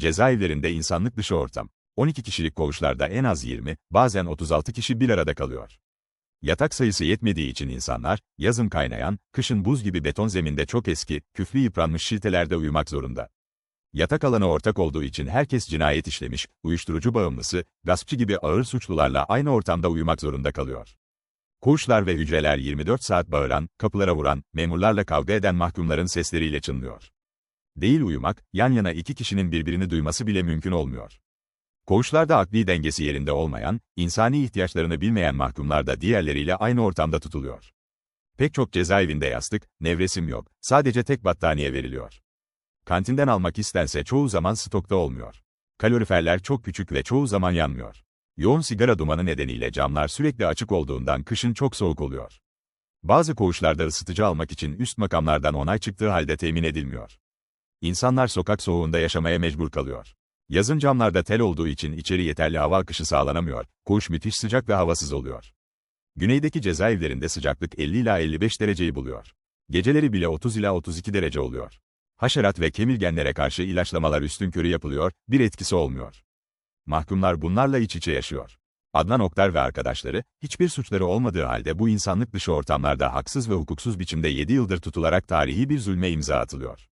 Cezaevlerinde insanlık dışı ortam. 12 kişilik koğuşlarda en az 20, bazen 36 kişi bir arada kalıyor. Yatak sayısı yetmediği için insanlar, yazın kaynayan, kışın buz gibi beton zeminde çok eski, küflü yıpranmış şiltelerde uyumak zorunda. Yatak alanı ortak olduğu için herkes cinayet işlemiş, uyuşturucu bağımlısı, gaspçı gibi ağır suçlularla aynı ortamda uyumak zorunda kalıyor. Koğuşlar ve hücreler 24 saat bağıran, kapılara vuran, memurlarla kavga eden mahkumların sesleriyle çınlıyor. Değil uyumak, yan yana iki kişinin birbirini duyması bile mümkün olmuyor. Koğuşlarda akli dengesi yerinde olmayan, insani ihtiyaçlarını bilmeyen mahkumlar da diğerleriyle aynı ortamda tutuluyor. Pek çok cezaevinde yastık, nevresim yok, sadece tek battaniye veriliyor. Kantinden almak istense çoğu zaman stokta olmuyor. Kaloriferler çok küçük ve çoğu zaman yanmıyor. Yoğun sigara dumanı nedeniyle camlar sürekli açık olduğundan kışın çok soğuk oluyor. Bazı koğuşlarda ısıtıcı almak için üst makamlardan onay çıktığı halde temin edilmiyor. İnsanlar sokak soğuğunda yaşamaya mecbur kalıyor. Yazın camlarda tel olduğu için içeri yeterli hava akışı sağlanamıyor, koğuş müthiş sıcak ve havasız oluyor. Güneydeki cezaevlerinde sıcaklık 50 ila 55 dereceyi buluyor. Geceleri bile 30 ila 32 derece oluyor. Haşerat ve kemirgenlere karşı ilaçlamalar üstünkörü yapılıyor, bir etkisi olmuyor. Mahkumlar bunlarla iç içe yaşıyor. Adnan Oktar ve arkadaşları, hiçbir suçları olmadığı halde bu insanlık dışı ortamlarda haksız ve hukuksuz biçimde 7 yıldır tutularak tarihi bir zulme imza atılıyor.